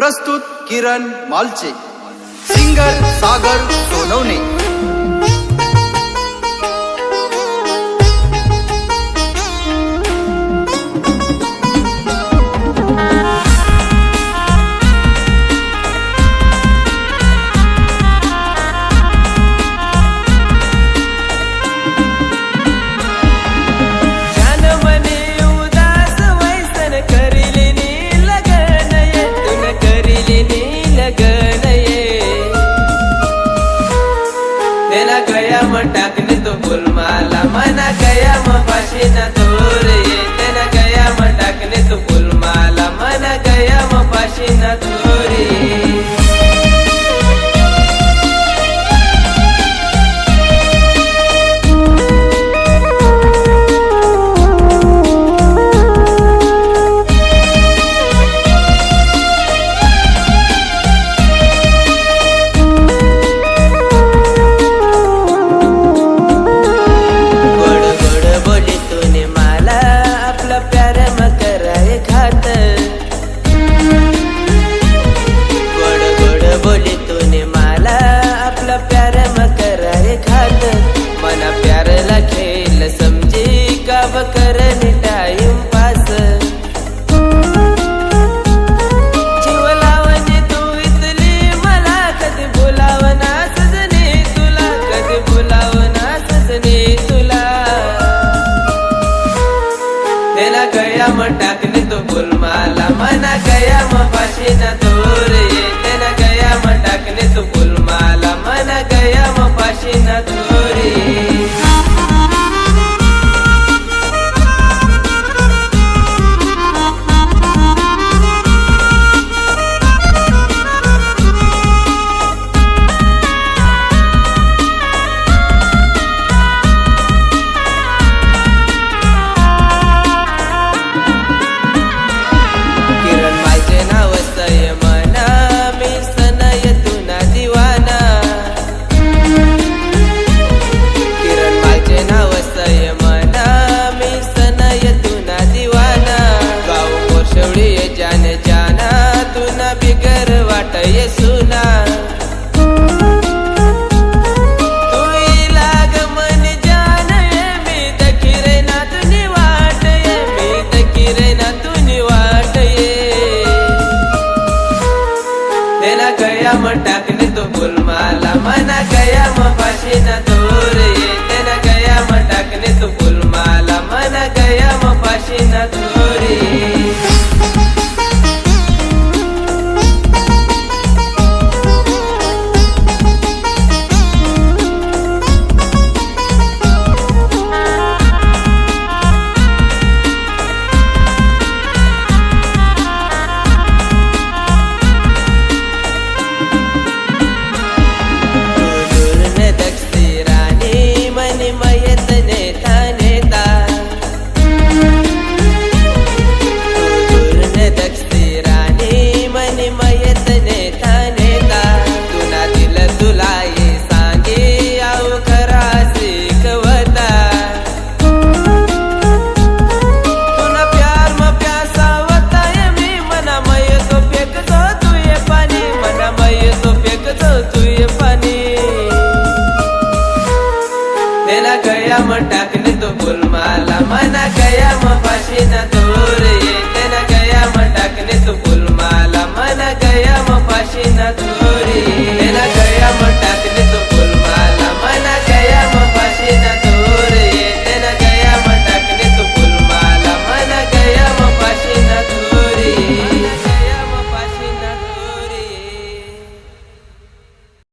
प्रस्तुत किरण मालचे. सिंगर सागर सोनवणे. मटकने तो फुल माला मैं மட்ட मन कयाम पाशीन तोर येते ना कयाम टाकले तू फुल मला। मन कयाम पाशीन तोर